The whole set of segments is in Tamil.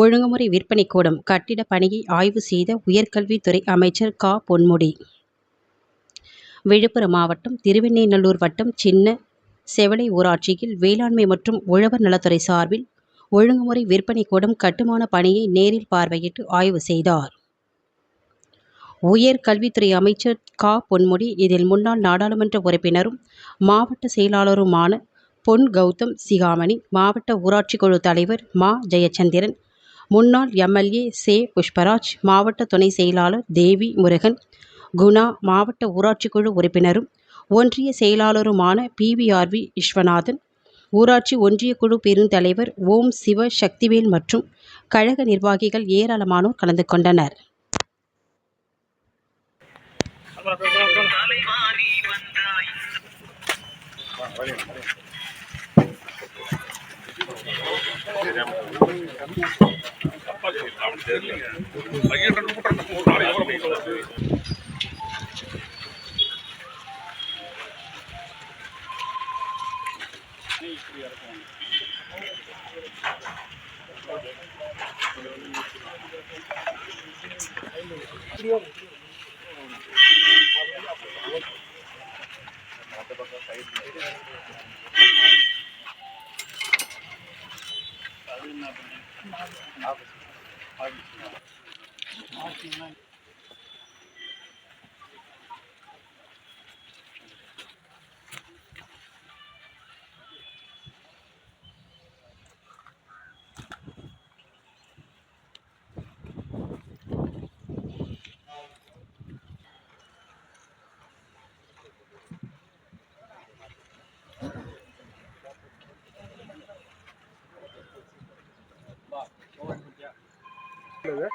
ஒழுங்குமுறை விற்பனை கூடம் கட்டிட பணியை ஆய்வு செய்த உயர்கல்வித்துறை அமைச்சர் கா. பொன்முடி. விழுப்புரம் மாவட்டம் திருவெண்ணெய்நல்லூர் வட்டம் சின்ன செவலை ஊராட்சியில் வேளாண்மை மற்றும் உழவர் நலத்துறை சார்பில் ஒழுங்குமுறை விற்பனை கூடம் கட்டுமான பணியை நேரில் பார்வையிட்டு ஆய்வு செய்தார். உயர் கல்வித்துறை அமைச்சர் கா. பொன்முடி இதில் முன்னாள் நாடாளுமன்ற உறுப்பினரும் மாவட்ட செயலாளருமான பொன் கௌதம் சிகாமணி மாவட்ட ஊராட்சி குழு தலைவர் மா. ஜெயச்சந்திரன் முன்னாள் எம்எல்ஏ சே. புஷ்பராஜ் மாவட்ட துணை செயலாளர் தேவி முருகன் குணா மாவட்ட ஊராட்சி குழு உறுப்பினரும் ஒன்றிய செயலாளருமான பிவிஆர்வி விஸ்வநாதன் ஊராட்சி ஒன்றிய குழு பெருந்தலைவர் ஓம் சிவ சக்திவேல் மற்றும் கழக நிர்வாகிகள் ஏராளமானோர் கலந்து கொண்டனர். பையன் ரெண்டு மூட்டை ரெண்டு மூணு நாளைக்கு எவ்வளோ மூட்டை வருது Thank you. Thank you. இந்த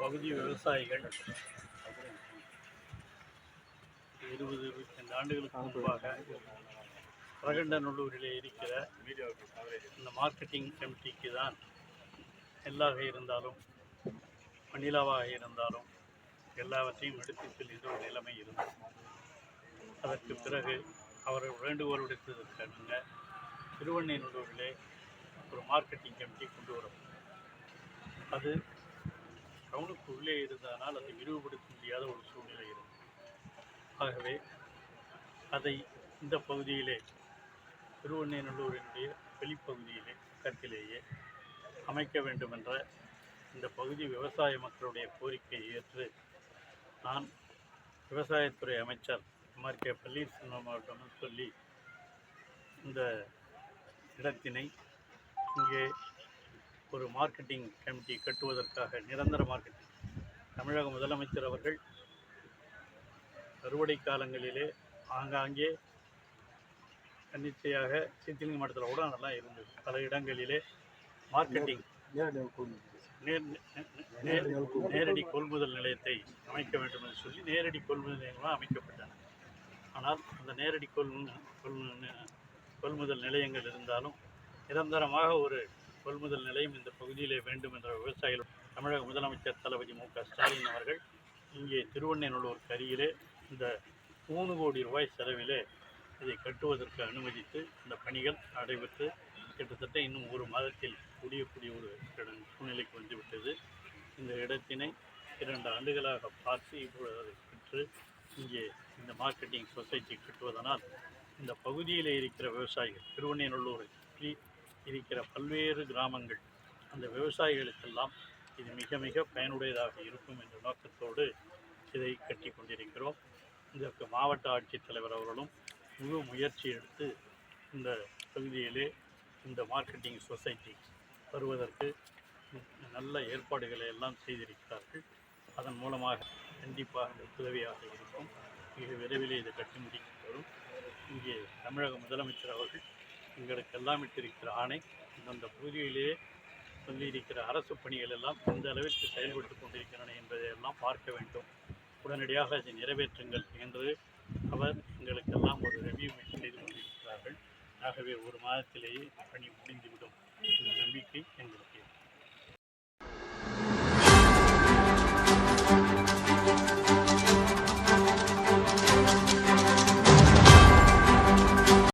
பகுதி விவசாயிகள் இருபது இருபத்தைந்து ஆண்டுகளுக்கு முன்பாக பிரகண்டநல்லூரிலே இருக்கிற இந்த மார்க்கெட்டிங் கமிட்டிக்கு தான் நெல்லாக இருந்தாலும் மணிலாவாக இருந்தாலும் எல்லாவற்றையும் எடுத்து செல்கின்ற ஒரு நிலைமை இருந்தது. அதற்கு பிறகு அவர் வேண்டுகோள் விடுத்ததற்காக திருவண்ணைநல்லூரிலே ஒரு மார்க்கெட்டிங் கமிட்டி கொண்டு வரும் அது டவுனுக்கு உள்ளே இருந்ததனால் அதை விரிவுபடுத்த முடியாத ஒரு சூழ்நிலை இருக்கும் ஆகவே அதை இந்த பகுதியிலே திருவண்ணைநல்லூரினுடைய வெளிப்பகுதியிலே பக்கத்திலேயே அமைக்க வேண்டுமென்ற இந்த பகுதி விவசாய மக்களுடைய கோரிக்கையை ஏற்று நான் விவசாயத்துறை அமைச்சர் எம்ஆர் கே. பன்னீர்செல்வம் அவர்களிடம் சொல்லி இந்த இடத்தினை இங்கே ஒரு மார்க்கெட்டிங் கமிட்டி கட்டுவதற்காக நிரந்தர மார்க்கெட்டிங் தமிழக முதலமைச்சர் அவர்கள் அறுவடை காலங்களிலே ஆங்காங்கே தன்னிச்சையாக சித்திலிங்க மட்டத்தில் கூட அதெல்லாம் இருந்தது. பல இடங்களிலே மார்க்கெட்டிங் நேர் நேரடி கொள்முதல் நிலையத்தை அமைக்க வேண்டும் என்று சொல்லி நேரடி கொள்முதல் நிலையங்களாக அமைக்கப்பட்டன. ஆனால் அந்த நேரடி கொள் கொள்முதல் நிலையங்கள் இருந்தாலும் நிரந்தரமாக ஒரு கொள்முதல் நிலையம் இந்த பகுதியிலே வேண்டும் என்ற விவசாயிகள் தமிழக முதலமைச்சர் தளபதி மு க ஸ்டாலின் அவர்கள் இங்கே திருவண்ணைநல்லூருக்கு அருகிலே இந்த மூணு கோடி ரூபாய் செலவிலே இதை கட்டுவதற்கு அனுமதித்து இந்த பணிகள் நடைபெற்று கிட்டத்தட்ட இன்னும் ஒரு மாதத்தில் முடியக்கூடிய ஒரு இடம் சூழ்நிலைக்கு வந்துவிட்டது. இந்த இடத்தினை இரண்டு ஆண்டுகளாக பார்த்து இப்பொழுது அதை பெற்று இங்கே இந்த மார்க்கெட்டிங் சொசைட்டி கட்டுவதனால் இந்த பகுதியில் இருக்கிற விவசாயிகள் திருவண்ணைநல்லூரை சுற்றி இருக்கிற பல்வேறு கிராமங்கள் அந்த விவசாயிகளுக்கெல்லாம் இது மிக மிக பயனுடையதாக இருக்கும் என்ற நோக்கத்தோடு இதை கட்டி கொண்டிருக்கிறோம். இதற்கு மாவட்ட ஆட்சித்தலைவர் அவர்களும் முழு முயற்சி எடுத்து இந்த பகுதியிலே இந்த மார்க்கெட்டிங் சொசைட்டி வருவதற்கு நல்ல ஏற்பாடுகளை எல்லாம் செய்திருக்கிறார்கள். அதன் மூலமாக கண்டிப்பாக உதவியாக இருக்கும். மிக விரைவிலே இது கட்டி முடிக்கப்படும் இங்கே தமிழக முதலமைச்சர் அவர்கள் எங்களுக்கு எல்லாம் இட்டிருக்கிற ஆணை அந்த பகுதியிலேயே சொல்லியிருக்கிற அரசு பணிகள் எல்லாம் எந்த அளவிற்கு செயல்பட்டு கொண்டிருக்கின்றன என்பதை எல்லாம் பார்க்க வேண்டும். உடனடியாக அதை நிறைவேற்றுங்கள் என்று அவர் எங்களுக்கெல்லாம் ஒரு ரெவியூ செய்து கொண்டிருக்கிறார்கள் ஆகவே ஒரு மாதத்திலேயே பணி முடிந்துவிடும். என்ற நம்பிக்கை எங்களுக்கு